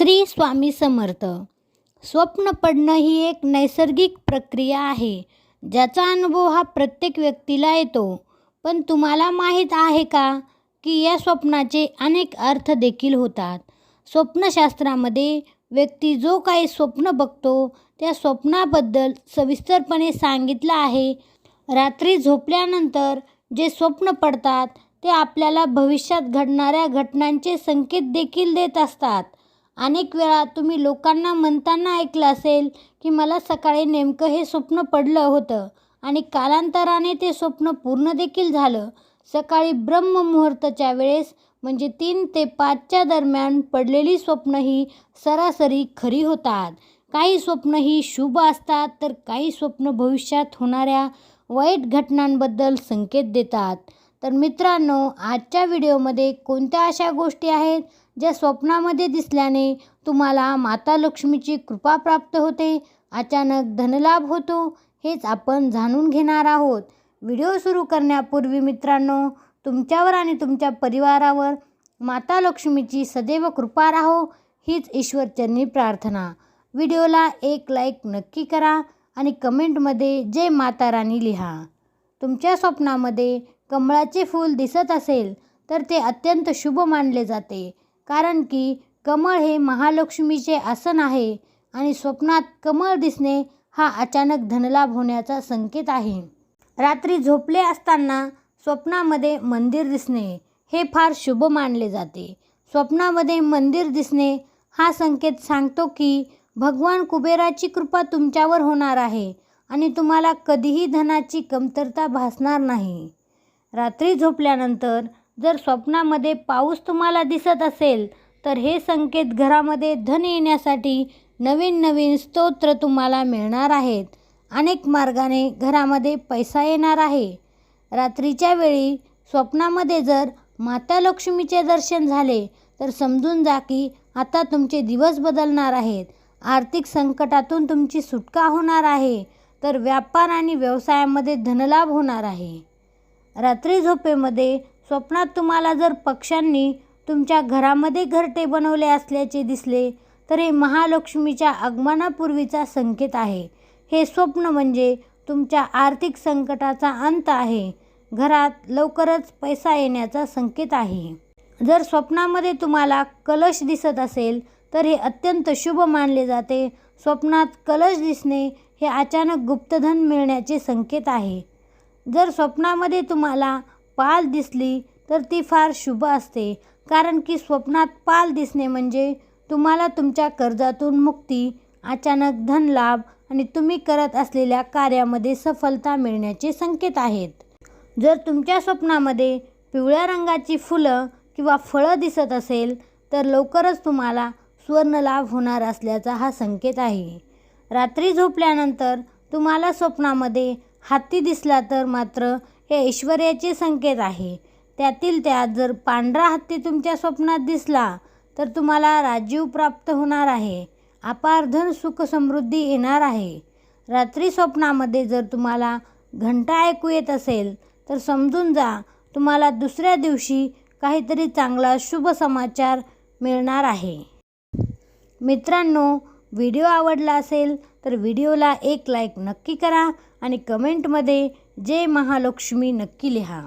श्री स्वामी समर्थ. स्वप्न पडणं ही एक नैसर्गिक प्रक्रिया आहे. ज्याचा अनुभव हा प्रत्येक व्यक्तीला येतो. पण तुम्हाला माहीत आहे का की या स्वप्नाचे अनेक अर्थ देखील होतात. स्वप्नशास्त्रामध्ये व्यक्ती जो काही स्वप्न बघतो त्या स्वप्नाबद्दल सविस्तरपणे सांगितलं आहे. रात्री झोपल्यानंतर जे स्वप्न पडतात ते आपल्याला भविष्यात घडणाऱ्या घटनांचे संकेत देखील देत असतात. अनेक वेळा तुम्ही लोकांना म्हणताना ऐकलं असेल की मला सकाळी नेमकं हे स्वप्न पडलं होतं आणि कालांतराने ते स्वप्न पूर्ण देखील झालं. सकाळी ब्रह्ममुहूर्ताच्या वेळेस म्हणजे तीन ते पाचच्या दरम्यान पडलेली स्वप्न ही सरासरी खरी होतात. काही स्वप्न ही शुभ असतात तर काही स्वप्न भविष्यात होणाऱ्या वाईट घटनांबद्दल संकेत देतात. तर मित्रांनो आजच्या व्हिडिओमध्ये कोणत्या अशा गोष्टी आहेत ज्या स्वप्नामध्ये दिसल्याने तुम्हाला माता लक्ष्मीची कृपा प्राप्त होते अचानक धनलाभ होतो हेच आपण जाणून घेणार आहोत. व्हिडिओ सुरू करण्यापूर्वी मित्रांनो तुमच्यावर आणि तुमच्या परिवारावर माता लक्ष्मीची सदैव कृपा राहो हीच ईश्वरचरणी प्रार्थना. व्हिडिओला एक लाईक नक्की करा आणि कमेंटमध्ये जय माता राणी लिहा. तुमच्या स्वप्नामध्ये कमळाचे फूल दिसत असेल तर ते अत्यंत शुभ मानले जाते. कारण की कमळ हे महालक्ष्मीचे आसन आहे आणि स्वप्नात कमळ दिसणे हा अचानक धनलाभ होण्याचा संकेत आहे. रात्री झोपले असताना स्वप्नामध्ये मंदिर दिसणे हे फार शुभ मानले जाते. स्वप्नामध्ये मंदिर दिसणे हा संकेत सांगतो की भगवान कुबेराची कृपा तुमच्यावर होणार आहे. आणि तुम्हाला कधीही धनाची कमतरता भासणार नाही. रात्री झोपल्यानंतर जर स्वप्नामध्ये पाऊस तुम्हाला दिसत असेल तर हे संकेत घरामध्ये धन येण्यासाठी नवीन नवीन स्तोत्र तुम्हाला मिळणार आहेत. अनेक मार्गाने घरामध्ये पैसा येणार आहे. रात्रीच्या वेळी स्वप्नामध्ये जर माता लक्ष्मीचे दर्शन झाले तर समजून जा की आता तुमचे दिवस बदलणार आहेत. आर्थिक संकटातून तुमची सुटका होणार आहे. तर व्यापार आणि व्यवसायामध्ये धनलाभ होणार आहे. रात्री झोपेमध्ये स्वप्नात तुम्हाला जर पक्ष्यांनी तुमच्या घरामध्ये घरटे बनवले असल्याचे दिसले तर हे महालक्ष्मीच्या आगमनापूर्वीचा संकेत आहे. हे स्वप्न म्हणजे तुमच्या आर्थिक संकटाचा अंत आहे. घरात लवकरच पैसा येण्याचा संकेत आहे. जर स्वप्नामध्ये तुम्हाला कलश दिसत असेल तर हे अत्यंत शुभ मानले जाते. स्वप्नात कलश दिसणे हे अचानक गुप्तधन मिळण्याचे संकेत आहे. जर स्वप्नामध्ये तुम्हाला पाल दिसली तर ती फार शुभ असते कारण की स्वप्नात पाल दिसणे म्हणजे तुम्हाला तुमच्या कर्जातून मुक्ती अचानक धनलाभ आणि तुम्ही करत असलेल्या कार्यामध्ये सफलता मिळण्याचे संकेत आहेत. जर तुमच्या स्वप्नामध्ये पिवळ्या रंगाची फुलं किंवा फळं दिसत असेल तर लवकरच तुम्हाला सुवर्णलाभ होणार असल्याचा हा संकेत आहे. रात्री झोपल्यानंतर तुम्हाला स्वप्नामध्ये हत्ती दिसला तर मात्र हे ऐश्वर्याचे संकेत आहे. त्यातील त्यात जर पांढरा हत्ती तुमच्या स्वप्नात दिसला तर तुम्हाला राजीव प्राप्त होणार आहे. अपारधन सुख समृद्धी येणार आहे. रात्री स्वप्नामध्ये जर तुम्हाला घंटा ऐकू येत असेल तर समजून जा तुम्हाला दुसऱ्या दिवशी काहीतरी चांगला शुभ समाचार मिळणार आहे. मित्रांनो व्हिडिओ आवडला असेल तर व्हिडिओला एक लाईक नक्की करा आणि कमेंटमध्ये जय महालक्ष्मी नक्की लिहा.